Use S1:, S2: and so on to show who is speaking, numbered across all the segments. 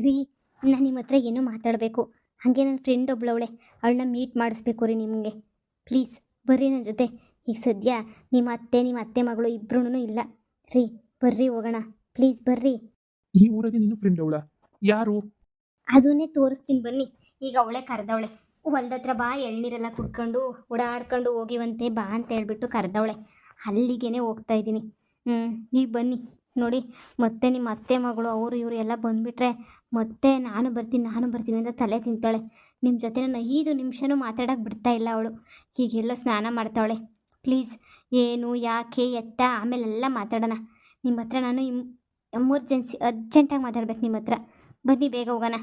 S1: ರೀ ನಾನು ನಿಮ್ಮ ಹತ್ರ ಏನೋ ಮಾತಾಡಬೇಕು. ಹಾಗೆ ನನ್ನ ಫ್ರೆಂಡ್ ಒಬ್ಳವಳೆ ಅವಳನ್ನ ಮೀಟ್ ಮಾಡಿಸ್ಬೇಕು ರೀ ನಿಮಗೆ. ಪ್ಲೀಸ್ ಬರ್ರಿ ನನ್ನ ಜೊತೆ. ಈಗ ಸದ್ಯ ನಿಮ್ಮ ಅತ್ತೆ ನಿಮ್ಮ ಅತ್ತೆ ಮಗಳು ಇಬ್ರೂ ಇಲ್ಲ. ರೀ ಬರ್ರಿ ಹೋಗೋಣ. ಪ್ಲೀಸ್ ಬರ್ರಿ.
S2: ಈ ಊರಾಗೆ ನಿನ್ನ ಫ್ರೆಂಡ್ ಅವಳ? ಯಾರು?
S1: ಅದನ್ನೇ ತೋರಿಸ್ತೀನಿ ಬನ್ನಿ. ಈಗ ಅವಳೆ ಕರೆದವಳೆ. ಒಂದತ್ರ ಬಾ ಎಳ್ನೀರೆಲ್ಲ ಕುಡ್ಕೊಂಡು ಓಡಾಡ್ಕೊಂಡು ಹೋಗಿವಂತೆ ಬಾ ಅಂತ ಹೇಳ್ಬಿಟ್ಟು ಕರೆದವಳೆ. ಅಲ್ಲಿಗೇನೆ ಹೋಗ್ತಾ ಇದ್ದೀನಿ. ಹ್ಞೂ ಈಗ ಬನ್ನಿ. ನೋಡಿ ಮತ್ತೆ ನಿಮ್ಮ ಅತ್ತೆ ಮಗಳು ಅವರು ಇವರು ಎಲ್ಲ ಬಂದುಬಿಟ್ರೆ ಮತ್ತೆ ನಾನು ಬರ್ತೀನಿ ನಾನು ಬರ್ತೀನಿ ಅಂತ ತಲೆ ತಿಂತಾಳೆ. ನಿಮ್ಮ ಜೊತೆ ನಾನು ಐದು ನಿಮಿಷನೂ ಮಾತಾಡೋಕೆ ಬಿಡ್ತಾ ಇಲ್ಲ ಅವಳು. ಹೀಗೆಲ್ಲ ಸ್ನಾನ ಮಾಡ್ತಾವಳೆ. ಪ್ಲೀಸ್ ಏನು ಯಾಕೆ ಎತ್ತ ಆಮೇಲೆಲ್ಲ ಮಾತಾಡೋಣ. ನಿಮ್ಮ ಹತ್ರ ನಾನು ಇಮ್ ಎಮರ್ಜೆನ್ಸಿ ಅರ್ಜೆಂಟಾಗಿ ಮಾತಾಡ್ಬೇಕು ನಿಮ್ಮ ಹತ್ರ. ಬನ್ನಿ ಬೇಗ ಹೋಗೋಣ.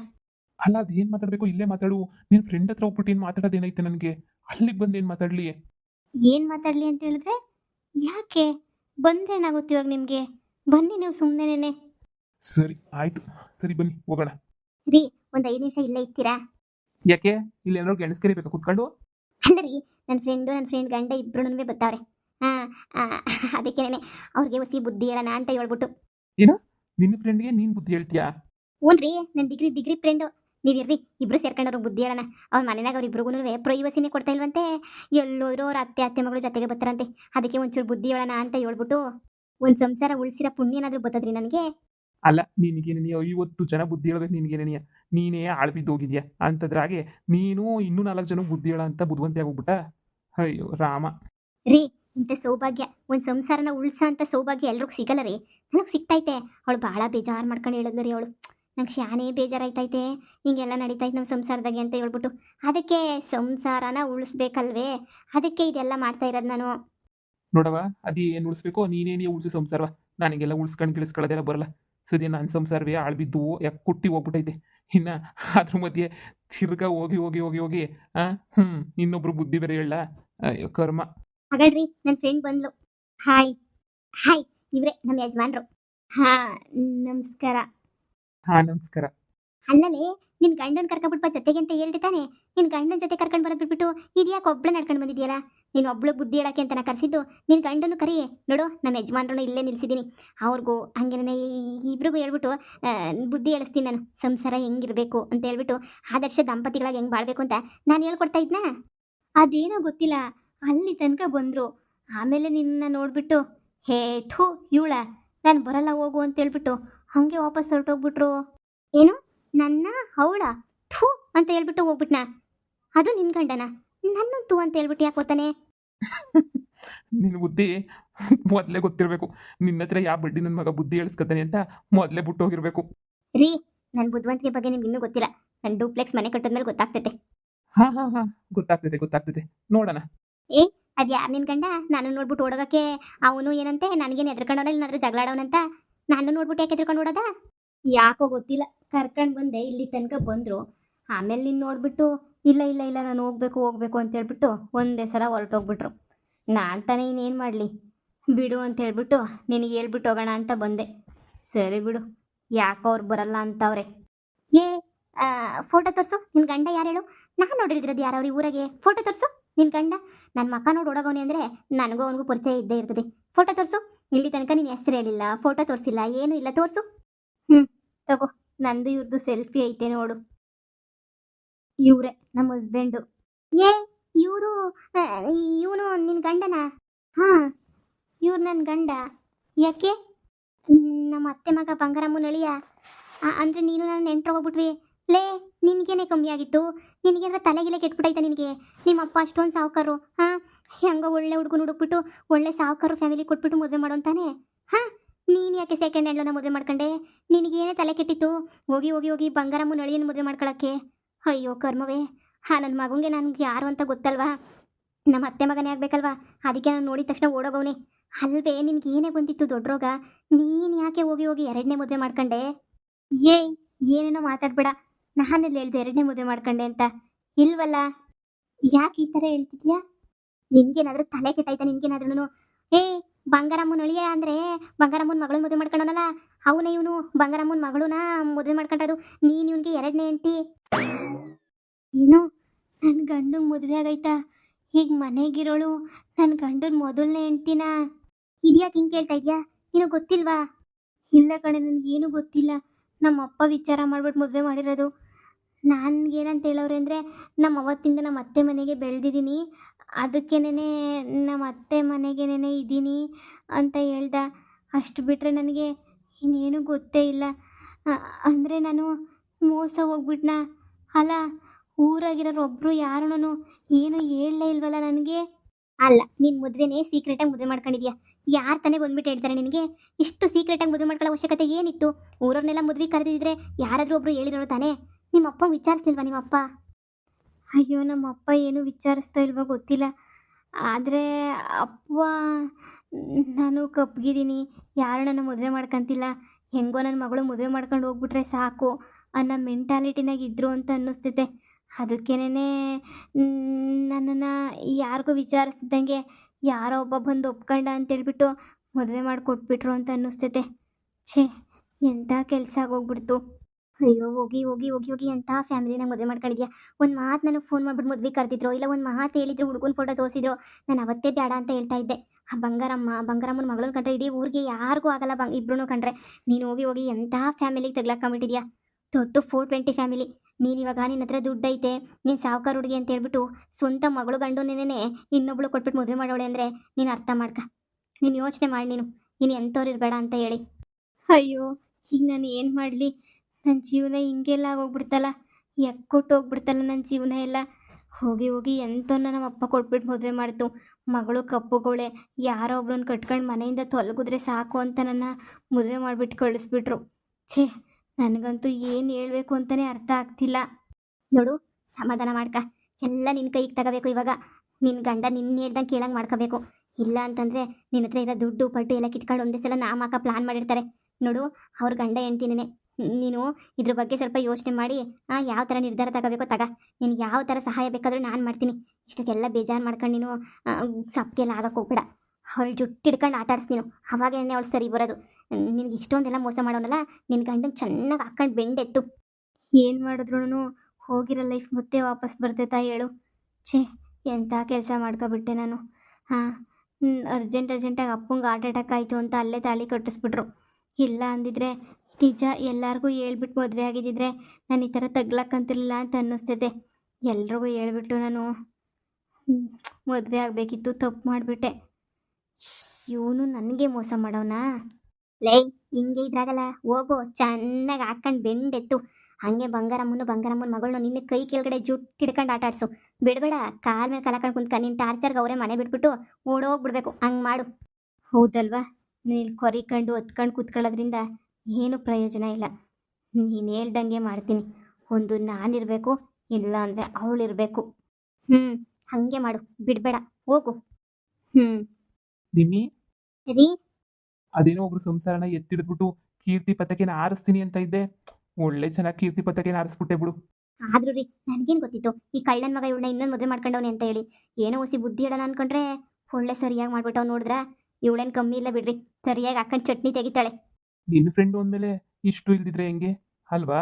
S2: ಅಲ್ಲ ಅದು ಏನು ಮಾತಾಡಬೇಕು? ಇಲ್ಲೇ ಮಾತಾಡು. ನಿನ್ನ ಫ್ರೆಂಡ್ ಹತ್ರ ಹೋಗ್ಬಿಟ್ಟು ಏನು ಮಾತಾಡೋದೇನೈತೆ ನನಗೆ? ಅಲ್ಲಿಗೆ ಬಂದು ಏನು ಮಾತಾಡಲಿ?
S1: ಏನು ಮಾತಾಡಲಿ ಅಂತ ಹೇಳಿದ್ರೆ? ಯಾಕೆ? ಬಂದ್ರೆ ಏನಾಗುತ್ತೆ ಇವಾಗ ನಿಮಗೆ? ಬನ್ನಿ ನೀವು ಸುಮ್ಮನೆನೇ
S2: ಸರಿ ಆಯ್ತು. ಸರಿ ಬನ್ನಿ ಹೋಗೋಣ.
S1: ರೀ ಒಂದು ಐದು ನಿಮಿಷ ಇಲ್ಲೇ ಇರ್ತೀರಾ?
S2: ಯಾಕೆ? ಇಲ್ಲಿ ಏನಾದ್ರು ಗೆಣಸ್ಕರಿಬೇಕಾ ಕುತ್ಕೊಂಡು?
S1: ಅಲ್ಲ ರೀ ನನ್ನ ಫ್ರೆಂಡು ನನ್ನ ಫ್ರೆಂಡ್ ಗಂಡ ಇಬ್ಬರು ಬರ್ತಾವ್ರೆ ಹಾಂ ಅದಕ್ಕೇನೆ ಅವ್ರಿಗೆ ಹೊಸಿ ಬುದ್ಧಿ ಹೇಳೋಣ ಅಂತ ಹೇಳ್ಬಿಟ್ಟು.
S2: ನಿನ್ನ ಫ್ರೆಂಡ್ಗೆ ನೀನು ಬುದ್ಧಿ ಹೇಳ್ತೀಯಾ?
S1: ಹ್ಞೂ ರೀ ನನ್ನ ಡಿಗ್ರಿ ಡಿಗ್ರಿ ಫ್ರೆಂಡು ನೀವು ಇರ್ರಿ ಇಬ್ರು ಸೇರ್ಕೊಂಡವ್ರು ಬುದ್ಧಿ ಹೇಳೋಣ. ಅವ್ರ ಮನೆಯಾಗ ಅವ್ರ ಇಬ್ರಿಗೂ ಪ್ರೈವಸಿನೇ ಕೊಡ್ತಾ ಇಲ್ವಂತೆ. ಎಲ್ಲೋದ್ರು ಅವ್ರ ಅತ್ತೆ ಅತ್ತೆ ಮಗಳು ಜೊತೆಗೆ ಬರ್ತಾರಂತೆ ಅದಕ್ಕೆ ಒಂಚೂರು ಬುದ್ಧಿ ಹೇಳೋಣ ಅಂತ ಹೇಳ್ಬಿಟ್ಟು. ಒಂದು ಸಂಸಾರ ಉಳಿಸಿರೋ ಪುಣ್ಯ ಏನಾದರೂ ಬರ್ತದ್ರಿ ನನಗೆ?
S2: ಅಲ್ಲ ನಿನಗೆ ಇವತ್ತು ಐವತ್ತು ಜನ ಬುದ್ಧಿ ಹೇಳಬೇಕು ನಿನಗೆ ನೀ ನೀನೇ ಆಳ್ಬಿದ್ದು ಹೋಗಿದ್ಯಾ? ಅಂತದ್ರಾಗೆ ನೀನು ಇನ್ನೂ ನಾಲ್ಕು ಜನ ಬುದ್ಧಿ ಹೇಳ ಅಂತ ಬುದ್ಧಿವಂತಿ ಆಗೋಗ್ಬಿಟ್ಟ ಅಯ್ಯೋ ರಾಮ.
S1: ರೀ ಇಂಥ ಸೌಭಾಗ್ಯ ಒಂದು ಸಂಸಾರನ ಉಳ್ಸ ಅಂತ ಸೌಭಾಗ್ಯ ಎಲ್ರಿಗೂ ಸಿಗಲ್ಲ ರೀ. ನನಗೆ ಸಿಗ್ತೈತೆ. ಅವಳು ಭಾಳ ಬೇಜಾರು ಮಾಡ್ಕೊಂಡು ಹೇಳಿದ್ಲು ರೀ ಅವಳು. ನಂಗೆ ಶಾನೇ ಬೇಜಾರಾಯ್ತೈತೆ. ಹಿಂಗೆಲ್ಲ ನಡೀತೈತೆ ನಮ್ಮ ಸಂಸಾರದಾಗೆ ಅಂತ ಹೇಳ್ಬಿಟ್ಟು. ಅದಕ್ಕೆ ಸಂಸಾರನ ಉಳಿಸ್ಬೇಕಲ್ವೇ? ಅದಕ್ಕೆ ಇದೆಲ್ಲ ಮಾಡ್ತಾ ಇರೋದು ನಾನು.
S2: ನೋಡವ ಅದು ಏನು ಉಳಿಸ್ಬೇಕೋ? ನೀನೇನೇ ಉಳಿಸು ಸಂಸಾರವ. ನನಗೆಲ್ಲ ಉಳಿಸ್ಕೊಂಡು ಗಿಳಿಸ್ಕೊಳ್ಳೋದೆಲ್ಲ ಬರಲ್ಲ. ಸದ್ಯ ನನ್ನ ಸಂಸಾರವೇ ಆಳ್ಬಿದ್ದು ಯಾಕೆ ಕುಟ್ಟಿ ಹೋಗ್ಬಿಟ್ಟೈತೆ. ಇನ್ನು ಅದ್ರ ಮಧ್ಯೆ ತಿರ್ಗಾ ಹೋಗಿ ಹೋಗಿ ಹೋಗಿ ಹೋಗಿ ಆ ಹ್ಞೂ ಇನ್ನೊಬ್ರು ಬುದ್ಧಿ ಬೇರೆ ಹೇಳ ಅಯ್ಯೋ ಕರ್ಮ.
S1: ಹಾಗಲ್ರಿ ನನ್ನ ಫ್ರೆಂಡ್ ಬಂದ್ಲು. ಹಾಯ್ ಹಾಯ್ ಇವ್ರೆ ನಮ್ಮ ಯಜಮಾನ್ರು. ಹಾ ನಮಸ್ಕಾರ.
S2: ಹಾ ನಮಸ್ಕಾರ.
S1: ಅಲ್ಲಲೇ ನಿನ್ ಗಂಡನ ಕರ್ಕೊಂಡ್ಬಿಟ್ಟು ಜೊತೆಗೆ ಅಂತ ಹೇಳ್ದೆ ತಾನೆ. ನಿನ್ ಗಂಡನ ಜೊತೆ ಕರ್ಕೊಂಡು ಬರೋದು ಬಿಟ್ಬಿಟ್ಟು ಇದ್ಯಾಕೆ ಒಬ್ಳೆ ನಡ್ಕೊಂಡು ಬಂದಿದ್ಯಲ್ಲ? ನೀನು ಒಬ್ಳು ಬುದ್ಧಿ ಹೇಳಕ್ಕೆ ಅಂತ ನಾ ಕರೆಸಿದ್ದು. ನಿನ್ ಗಂಡನು ಕರಿ ನೋಡು ನಮ್ಮ ಯಜಮಾನ್ರನ್ನು ಇಲ್ಲೇ ನಿಲ್ಸಿದ್ದೀನಿ. ಅವ್ರಿಗೂ ಹಂಗೆ ಇಬ್ರಿಗೂ ಹೇಳ್ಬಿಟ್ಟು ಬುದ್ಧಿ ಹೇಳಿಸ್ತೀನಿ ನಾನು. ಸಂಸಾರ ಹೆಂಗಿರಬೇಕು ಅಂತ ಹೇಳ್ಬಿಟ್ಟು, ಆದರ್ಶ ದಂಪತಿಗಳಾಗಿ ಹೆಂಗ್ ಬಾಳ್ಬೇಕು ಅಂತ ನಾನು ಹೇಳ್ಕೊಡ್ತಾ ಇದ್ನಾ? ಅದೇನೋ ಗೊತ್ತಿಲ್ಲ. ಅಲ್ಲಿ ತನಕ ಬಂದ್ರು. ಆಮೇಲೆ ನಿನ್ನ ನೋಡ್ಬಿಟ್ಟು, ಹೇ, ಥೂ, ಇವಳ. ನಾನು ಬರಲ್ಲ ಹೋಗು ಅಂತ ಹೇಳ್ಬಿಟ್ಟು, ಹಂಗೆ ವಾಪಸ್ ಹೊರಟೋಗ್ಬಿಟ್ರು. ಏನು? ನನ್ನ ಅವಳ ಥೂ ಅಂತ ಹೇಳ್ಬಿಟ್ಟು ಹೋಗ್ಬಿಟ್ನ. ಅದು ನಿನ್ ಗಂಡನ. ನನ್ನ ತೂ ಅಂತ ಹೇಳ್ಬಿಟ್ಟು ಯಾಕೆ ಹೋತಾನೆ
S2: ನಿನ್ ಬುದ್ಧಿ ಮೊದಲೇ ಗೊತ್ತಿರಬೇಕು. ನಿನ್ನ ಹತ್ರ ಯಾವ ಬಡ್ಡಿ ನನ್ನ ಮಗ ಬುದ್ಧಿ ಹೇಳಿಸ್ಕೊತಾನೆ ಅಂತ ಮೊದಲೇ ಬಿಟ್ಟು ಹೋಗಿರ್ಬೇಕು
S1: ರೀ ನನ್ ಬುದ್ಧಿವಂತಿಕೆ ಬಗ್ಗೆ ನಿಮ್ಗೆ ಇನ್ನೂ ಗೊತ್ತಿಲ್ಲ. ನನ್ ಡೂಪ್ಲೆಕ್ಸ್ ಮನೆ ಕಟ್ಟಿದ್ಮೇಲೆ ಗೊತ್ತಾಗ್ತೈತೆ.
S2: ಹಾ ಹಾ ಹಾ. ಗೊತ್ತಾಗ್ತದೆ ಗೊತ್ತಾಗ್ತದೆ ನೋಡೋಣ.
S1: ಏ ಅದು ಯಾರು ನಿನ್ ಗಂಡ? ನಾನು ನೋಡ್ಬಿಟ್ಟು ಓಡೋಗಕ್ಕೆ ಅವನು ಏನಂತೆ? ನನಗೇನು ಎದ್ರಕೊಂಡವನ ಇಲ್ಲಾಂದ್ರೆ ಜಗಳಾಡವನಂತ ನಾನು ನೋಡ್ಬಿಟ್ಟು ಯಾಕೆ ಎದ್ರಕೊಂಡು ಓಡೋದ? ಯಾಕೋ ಗೊತ್ತಿಲ್ಲ. ಕರ್ಕೊಂಡು ಬಂದೆ, ಇಲ್ಲಿ ತನಕ ಬಂದರು. ಆಮೇಲೆ ನೀನು ನೋಡ್ಬಿಟ್ಟು, ಇಲ್ಲ ಇಲ್ಲ ಇಲ್ಲ, ನಾನು ಹೋಗ್ಬೇಕು ಹೋಗ್ಬೇಕು ಅಂತ ಹೇಳ್ಬಿಟ್ಟು ಒಂದೇ ಸಲ ಹೊರಟೋಗ್ಬಿಟ್ರು. ನಾನು ತಾನೇ ಇನ್ನೇನು ಮಾಡಲಿ? ಬಿಡು ಅಂತ ಹೇಳ್ಬಿಟ್ಟು ನಿನಗೆ ಹೇಳ್ಬಿಟ್ಟು ಹೋಗೋಣ ಅಂತ ಬಂದೆ. ಸರಿ ಬಿಡು, ಯಾಕೋ ಅವ್ರು ಬರಲ್ಲ ಅಂತವ್ರೆ. ಏ ಫೋಟೋ ತೋರಿಸು ನಿನ್ನ ಗಂಡ ಯಾರು ಹೇಳು? ನಾನು ನೋಡಿಲ್ದಿರೋದು ಯಾರು ಅವ್ರ ಊರಾಗೆ? ಫೋಟೋ ತೋರಿಸು ನಿನ್ನ ಗಂಡ? ನನ್ನ ಮಕ್ಕ ನೋಡಿ ಓಡೋಗವನಿ ಅಂದರೆ ನನಗೂ ಅವನಿಗೂ ಪರಿಚಯ ಇದ್ದೇ ಇರ್ತದೆ. ಫೋಟೋ ತೋರಿಸು, ಇಲ್ಲಿ ತನಕ ನೀನು ಹೆಸರು ಹೇಳಿಲ್ಲ, ಫೋಟೋ ತೋರಿಸಿಲ್ಲ, ಏನೂ ಇಲ್ಲ, ತೋರಿಸು. ಹ್ಞೂ ತಗೋ, ನಂದು ಇವ್ರದ್ದು ಸೆಲ್ಫಿ ಐತೆ ನೋಡು. ಇವ್ರೆ ನಮ್ಮ ಹಸ್ಬೆಂಡು ಏ, ಇವರು ಇವನು ನಿನ್ನ ಗಂಡನ? ಹಾ, ಇವ್ರು ನನ್ನ ಗಂಡ. ಯಾಕೆ? ನಮ್ಮ ಅತ್ತೆ ಮಗ ಬಂಗಾರಮ್ಮನ ಅಳಿಯ. ಅಂದ್ರೆ ನೀನು ನಾನು ನೆಂಟ್ರು ಹೋಗ್ಬಿಟ್ವಿ ಲೇ, ನಿನಗೇನೆ ಕಮ್ಮಿ ಆಗಿತ್ತು. ನಿನಗೇನಾರ ತಲೆಗಿಲೆ ಕೆಟ್ಬಿಟ್ಟೈತೆ ನಿನಗೆ? ನಿಮ್ಮಪ್ಪ ಅಷ್ಟೊಂದು ಸಾವುಕಾರು. ಹಾ, ಹೆಂಗೋ ಒಳ್ಳೆ ಹುಡುಗನ ಹುಡುಕ್ಬಿಟ್ಟು, ಒಳ್ಳೆ ಸಾವುಕಾರು ಫ್ಯಾಮಿಲಿ ಕೊಟ್ಬಿಟ್ಟು ಮದುವೆ ಮಾಡೋಂತಾನೆ ಹಾಂ ನೀನು ಯಾಕೆ ಸೆಕೆಂಡ್ ಹ್ಯಾಂಡ್ಲನ್ನ ಮದುವೆ ಮಾಡ್ಕೊಂಡೆ? ನಿನಗೇನೇ ತಲೆ ಕೆಟ್ಟಿತ್ತು? ಹೋಗಿ ಹೋಗಿ ಹೋಗಿ ಬಂಗಾರಮ್ಮನ ನಳಿಯನ್ನು ಮದುವೆ ಮಾಡ್ಕೊಳಕ್ಕೆ. ಅಯ್ಯೋ ಕರ್ಮವೇ, ಹಾ ನನ್ನ ಮಗಂಗೆ ನನಗೆ ಯಾರು ಅಂತ ಗೊತ್ತಲ್ವಾ? ನಮ್ಮ ಅತ್ತೆ ಮಗನೇ ಆಗಬೇಕಲ್ವಾ? ಅದಕ್ಕೆ ನಾನು ನೋಡಿದ ತಕ್ಷಣ ಓಡೋಗವನೆ. ಅಲ್ವೇ, ನಿನ್ಗೆ ಏನೇ ಬಂದಿತ್ತು ದೊಡ್ಡ ರೋಗ? ನೀನು ಯಾಕೆ ಹೋಗಿ ಹೋಗಿ ಎರಡನೇ ಮದುವೆ ಮಾಡ್ಕೊಂಡೆ? ಏ ಏನೇನೋ ಮಾತಾಡ್ಬೇಡ. ನಾನಲ್ಲಿ ಹೇಳ್ದೆ ಎರಡನೇ ಮದುವೆ ಮಾಡ್ಕೊಂಡೆ ಅಂತ. ಇಲ್ವಲ್ಲ? ಯಾಕೆ ಈ ಥರ ಹೇಳ್ತಿದ್ಯಾ? ನಿನ್ಗೇನಾದ್ರೂ ತಲೆ ಕೆಟ್ಟಾಯ್ತಾ ನಿನ್ಗೇನಾದ್ರೂ ಏ ಬಂಗಾರಮ್ಮನ ಅಳಿಯ ಅಂದರೆ ಬಂಗಾರಮ್ಮನ ಮಗಳನ್ನ ಮದುವೆ ಮಾಡ್ಕೊಂಡನಲ್ಲ, ಅವನ ಇವನು ಬಂಗಾರಮ್ಮನ ಮಗಳನ್ನ ಮದುವೆ ಮಾಡ್ಕೊಂಡದು, ನೀನು ಇವನಿಗೆ ಎರಡನೇ ಹೆಂಡತಿ? ಏನು? ನನ್ನ ಗಂಡನ ಮದುವೆ ಆಗೈತಾ. ಈಗ ಮನೆಗಿರೋಳು ನನ್ನ ಗಂಡನ ಮೊದಲನೇ ಹೆಂಡ್ತಿನ? ಇದ್ಯಾಕೆ ಹಿಂಗೆ ಕೇಳ್ತಾ ಇದೆಯಾ? ಏನೋ ಗೊತ್ತಿಲ್ವಾ? ಇಲ್ಲ ಕಣೆ, ನನಗೇನು ಗೊತ್ತಿಲ್ಲ. ನಮ್ಮ ಅಪ್ಪ ವಿಚಾರ ಮಾಡ್ಬಿಟ್ಟು ಮದುವೆ ಮಾಡಿರೋದು. ನನಗೇನಂತ ಹೇಳೋರು ಅಂದರೆ ನಮ್ಮ ಅವತ್ತಿಂದ ನಮ್ಮ ಅತ್ತೆ ಮನೆಗೆ ಬೆಳೆದಿದ್ದೀನಿ. ಅದಕ್ಕೇನೆ ನಮ್ಮ ಅತ್ತೆ ಮನೆಗೇನೆ ಇದ್ದೀನಿ ಅಂತ ಹೇಳ್ದ. ಅಷ್ಟು ಬಿಟ್ಟರೆ ನನಗೆ ಇನ್ನೇನು ಗೊತ್ತೇ ಇಲ್ಲ. ಅಂದರೆ ನಾನು ಮೋಸ ಹೋಗ್ಬಿಟ್ನಾ. ಅಲ್ಲ, ಊರಾಗಿರೋರು ಒಬ್ಬರು ಯಾರೂ ಏನು ಹೇಳಲೇ ಇಲ್ವಲ್ಲ ನನಗೆ? ಅಲ್ಲ, ನೀನು ಮದುವೆನೇ ಸೀಕ್ರೆಟಾಗಿ ಮದುವೆ ಮಾಡ್ಕೊಂಡಿದ್ಯಾ? ಯಾರು ತಾನೇ ಬಂದ್ಬಿಟ್ಟು ಹೇಳ್ತಾರೆ ನಿನಗೆ? ಇಷ್ಟು ಸೀಕ್ರೆಟಾಗಿ ಮದುವೆ ಮಾಡ್ಕೊಳ್ಳೋ ಅವಶ್ಯಕತೆ ಏನಿತ್ತು? ಊರವ್ರನ್ನೆಲ್ಲ ಮದುವೆ ಕರೆದಿದ್ರೆ ಯಾರಾದರೂ ಒಬ್ರು ಹೇಳಿರೋರು ತಾನೇ? ನಿಮ್ಮ ಅಪ್ಪ ವಿಚಾರಿಸ್ತಿಲ್ವಾ ನಿಮ್ಮ ಅಪ್ಪ ಅಯ್ಯೋ ನಮ್ಮ ಅಪ್ಪ ಏನು ವಿಚಾರಿಸ್ತಾ ಇಲ್ವೋ ಗೊತ್ತಿಲ್ಲ. ಆದರೆ ಅಪ್ಪ, ನಾನು ಕಪ್ಗಿದ್ದೀನಿ. ಯಾರು ನನ್ನ ಮದುವೆ ಮಾಡ್ಕೊಂತಿಲ್ಲ. ಹೆಂಗೋ ನನ್ನ ಮಗಳು ಮದುವೆ ಮಾಡ್ಕೊಂಡು ಹೋಗ್ಬಿಟ್ರೆ ಸಾಕು. ಅನ್ನೋ ಮೆಂಟಾಲಿಟಿನಾಗ ಇದ್ರು ಅಂತ ಅನ್ನಿಸ್ತೈತೆ ಅದಕ್ಕೇನೆ ನನ್ನನ್ನು ಯಾರಿಗೂ ವಿಚಾರಿಸ್ತಿದ್ದಂಗೆ ಯಾರೋ ಒಬ್ಬ ಬಂದು ಒಪ್ಕೊಂಡ ಅಂತೇಳ್ಬಿಟ್ಟು ಮದುವೆ ಮಾಡಿಕೊಟ್ಬಿಟ್ರು ಅಂತ ಅನ್ನಿಸ್ತೈತೆ ಛೇ, ಎಂಥ ಕೆಲಸ ಆಗೋಗ್ಬಿಡ್ತು. ಅಯ್ಯೋ, ಹೋಗಿ ಹೋಗಿ ಹೋಗಿ ಹೋಗಿ ಅಂತ ಫ್ಯಾಮಿಲಿ ನಂಗೆ ಮದುವೆ ಮಾಡ್ಕೊಂಡಿದ್ಯಾ? ಒಂದು ಮಾತು ನನಗೆ ಫೋನ್ ಮಾಡ್ಬಿಟ್ಟು ಮದುವೆ ಕರ್ತಿದ್ರು ಇಲ್ಲ ಒಂದು ಮಾತು ಹೇಳಿದ್ರು, ಹುಡುಗನ ಫೋಟೋ ತೋರಿಸಿದ್ರು, ನಾನು ಅವತ್ತೇ ಬೇಡ ಅಂತ ಹೇಳ್ತಾ ಇದ್ದೆ. ಆ ಬಂಗಾರಮ್ಮ ಬಂಗಾರಮ್ಮನ ಮಗಳನ್ನ ಕಂಡ್ರೆ ಇಡೀ ಊರಿಗೆ ಯಾರಿಗೂ ಆಗಲ್ಲ ಬಂಗ್ ಇಬ್ರು ಕಂಡ್ರೆ. ನೀನು ಹೋಗಿ ಹೋಗಿ ಎಂಥ ಫ್ಯಾಮಿಲಿಗೆ ತಗ್ಲಾಕೊಂಬಿಟ್ಟಿದ್ಯಾ ದೊಡ್ಡ ಫೋರ್ ಟ್ವೆಂಟಿ ಫ್ಯಾಮಿಲಿ ನೀನು ಇವಾಗ ನಿನ್ನ ಹತ್ರ ದುಡ್ಡೈತೆ ನೀನು ಸಾವುಕಾರ ಹುಡುಗಿ ಅಂತ ಹೇಳ್ಬಿಟ್ಟು ಸ್ವಂತ ಮಗಳು ಗಂಡು ನಿನ್ನೇ ಇನ್ನೊಬ್ಳು ಕೊಟ್ಬಿಟ್ಟು ಮದುವೆ ಮಾಡೋಳೆ ಅಂದರೆ ನೀನು ಅರ್ಥ ಮಾಡ್ಕ. ನೀನು ಯೋಚನೆ ಮಾಡಿ ನೀನು. ನೀನು ಎಂಥವ್ರು ಇರಬೇಡ ಅಂತ ಹೇಳಿ. ಅಯ್ಯೋ, ಈಗ ನಾನು ಏನು ಮಾಡಲಿ? ನನ್ನ ಜೀವನ ಹಿಂಗೆಲ್ಲ ಆಗೋಗ್ಬಿಡ್ತಲ್ಲ? ಎಕ್ಕೊಟ್ಟು ಹೋಗ್ಬಿಡ್ತಲ್ಲ ನನ್ನ ಜೀವನ ಎಲ್ಲ? ಹೋಗಿ ಹೋಗಿ ಎಂಥವ್ನ ನಮ್ಮ ಅಪ್ಪ ಕೊಟ್ಬಿಟ್ಟು ಮದುವೆ ಮಾಡ್ತು. ಮಗಳು ಕಪ್ಪುಗಳೇ ಯಾರೋ ಒಬ್ರನ್ನ ಕಟ್ಕೊಂಡು ಮನೆಯಿಂದ ತೊಲಗಿದ್ರೆ ಸಾಕು ಅಂತ ನನ್ನ ಮದುವೆ ಮಾಡಿಬಿಟ್ಟು ಕಳಿಸ್ಬಿಟ್ರು. ಛೇ, ನನಗಂತೂ ಏನು ಹೇಳಬೇಕು ಅಂತಲೇ ಅರ್ಥ ಆಗ್ತಿಲ್ಲ. ನೋಡು, ಸಮಾಧಾನ ಮಾಡ್ಕ. ಎಲ್ಲ ನಿನ್ನ ಕೈಗೆ ತಗೋಬೇಕು ಇವಾಗ. ನಿನ್ನ ಗಂಡ ನಿನ್ನ ಹೇಳ್ದಂಗೆ ಕೇಳಂಗೆ ಮಾಡ್ಕೋಬೇಕು. ಇಲ್ಲ ಅಂತಂದರೆ ನಿನ್ನ ಹತ್ರ ಇರೋ ದುಡ್ಡು, ಪಟ್ಟು ಎಲ್ಲ ಕಿತ್ಕೊಂಡು ಒಂದೇ ಸಲ ನಾಮಕ ಪ್ಲಾನ್ ಮಾಡಿರ್ತಾರೆ. ನೋಡು, ಅವ್ರ ಗಂಡ ಹೆಂಡ್ತಿನೇ ನೀನು ಇದ್ರ ಬಗ್ಗೆ ಸ್ವಲ್ಪ ಯೋಚನೆ ಮಾಡಿ. ಯಾವ ಥರ ನಿರ್ಧಾರ ತಗೋಬೇಕೋ ತಗ. ನೀನು ಯಾವ ಥರ ಸಹಾಯ ಬೇಕಾದರೂ ನಾನು ಮಾಡ್ತೀನಿ. ಇಷ್ಟಕ್ಕೆಲ್ಲ ಬೇಜಾರು ಮಾಡ್ಕೊಂಡು ನೀನು ಸಪ್ಗೆಲ್ಲ ಆಗಕ್ಕೆ ಹೋಗ್ಬೇಡ. ಅವಳು ಜುಟ್ಟು ಹಿಡ್ಕೊಂಡು ಆಟ ನೀನು. ಅವಾಗೇನೆ ಅವಳು ಸರಿ ಬರೋದು. ನಿನಗೆ ಇಷ್ಟೊಂದೆಲ್ಲ ಮೋಸ ಮಾಡೋನಲ್ಲ ನಿನ್ನ ಗಂಡನ ಚೆನ್ನಾಗಿ ಹಾಕ್ಕೊಂಡು ಬೆಂಡೆತ್ತು. ಏನು ಮಾಡಿದ್ರು ಹೋಗಿರೋ ಲೈಫ್ ಮತ್ತೆ ವಾಪಸ್ ಬರ್ತೈತಾ ಹೇಳು. ಛೇ ಎಂಥ ಕೆಲಸ ಮಾಡ್ಕೊಬಿಟ್ಟೆ ನಾನು. ಹಾಂ ಅರ್ಜೆಂಟ್ ಅರ್ಜೆಂಟಾಗಿ ಅಪ್ಪಂಗೆ ಹಾರ್ಟ್ ಅಟ್ಯಾಕ್ ಆಯಿತು ಅಂತ ಅಲ್ಲೇ ತಾಳಿ ಕಟ್ಟಿಸ್ಬಿಟ್ರು. ಇಲ್ಲ ಅಂದಿದ್ರೆ ನಿಜ, ಎಲ್ಲರಿಗೂ ಹೇಳ್ಬಿಟ್ಟು ಮದುವೆ ಆಗಿದ್ದಿದ್ರೆ ನಾನು ಈ ಥರ ತಗ್ಲಕ್ಕಂತಿರಲಿಲ್ಲ ಅಂತ ಅನ್ನಿಸ್ತಿದ್ದೆ ಎಲ್ರಿಗೂ ಹೇಳ್ಬಿಟ್ಟು ನಾನು ಮದುವೆ ಆಗಬೇಕಿತ್ತು, ತಪ್ಪು ಮಾಡಿಬಿಟ್ಟೆ. ಇವನು ನನಗೆ ಮೋಸ ಮಾಡೋಣ ಲೈ, ಹಿಂಗೆ ಇದ್ರಾಗಲ್ಲ, ಹೋಗು, ಚೆನ್ನಾಗಿ ಹಾಕ್ಕೊಂಡು ಬೆಂಡೆತ್ತು. ಹಾಗೆ ಬಂಗಾರಮ್ಮನು ಬಂಗಾರಮ್ಮನ ಮಗಳನ್ನ ನಿನ್ನ ಕೈ ಕೆಳಗಡೆ ಜುಟ್ಟು ಹಿಡ್ಕೊಂಡು ಆಟ ಆಡ್ಸು. ಬಿಡಬೇಡ, ಕಾಲ ಮೇಲೆ ಕಲಾಕೊಂಡು ಕುಂತ್ಕ ನಿನ್ನ ಟಾರ್ಚರ್ಗೆ ಅವರೇ ಮನೆ ಬಿಟ್ಬಿಟ್ಟು ಓಡೋಗ್ಬಿಡ್ಬೇಕು. ಹಂಗೆ ಮಾಡು. ಹೌದಲ್ವಾ? ನೀನು ಕೊರಿಕೊಂಡು, ಹೊತ್ಕೊಂಡು ಕೂತ್ಕೊಳ್ಳೋದ್ರಿಂದ ಏನು ಪ್ರಯೋಜನ ಇಲ್ಲ. ನೀನು ಹೇಳ್ದಂಗೆ ಮಾಡ್ತೀನಿ. ಒಂದು ನಾನಿರಬೇಕು ಇಲ್ಲ ಅಂದರೆ ಅವಳಿರಬೇಕು ಹ್ಞೂ ಹಾಗೆ ಮಾಡು. ಬಿಡಬೇಡ. ಹೋಗು. ಹ್ಞೂ
S2: ದಿಮ್ಮಿ.
S1: ಸರಿ.
S2: ಅದೇನೋ ಒಬ್ರು ಸಂಸಾರನ ಎತ್ತಿಡ್ಬಿಟ್ಟು ಕೀರ್ತಿ ಪತಾಕೆನ ಆರಿಸ್ತೀನಿ ಅಂತ ಇದ್ದೆ. ಒಳ್ಳೆ ಚೆನ್ನಾಗಿ ಕೀರ್ತಿ ಪತಾಕೆನ ಆರಿಸ್ಬಿಟ್ಟೆ ಬಿಡು.
S1: ಆದ್ರೂ ರೀ ನನಗೇನು ಗೊತ್ತಿತ್ತು? ಈ ಕಳ್ಳನ ಮಗ ಇವಳನ್ನ ಇನ್ನೊಂದು ಮದುವೆ ಮಾಡ್ಕೊಂಡವನೆ ಅಂತ ಹೇಳಿ. ಏನೋ ಹೊಸಿ ಬುದ್ಧಿ ಇಡೋಣ ಅನ್ಕೊಂಡ್ರೆ ಒಳ್ಳೆ ಸರಿಯಾಗಿ ಮಾಡ್ಬಿಟ್ಟವ್ ನೋಡಿದ್ರ? ಇವಳೇನು ಕಮ್ಮಿ ಇಲ್ಲ ಬಿಡ್ರಿ. ಸರಿಯಾಗಿ ಹಾಕೊಂಡು ಚಟ್ನಿ ತೆಗಿತಾಳೆ.
S2: ನಿನ್ನ ಫ್ರೆಂಡು ಅಂದಮೇಲೆ ಇಷ್ಟು ಇಲ್ದಿದ್ರೆ ಹೆಂಗೆ? ಅಲ್ವಾ?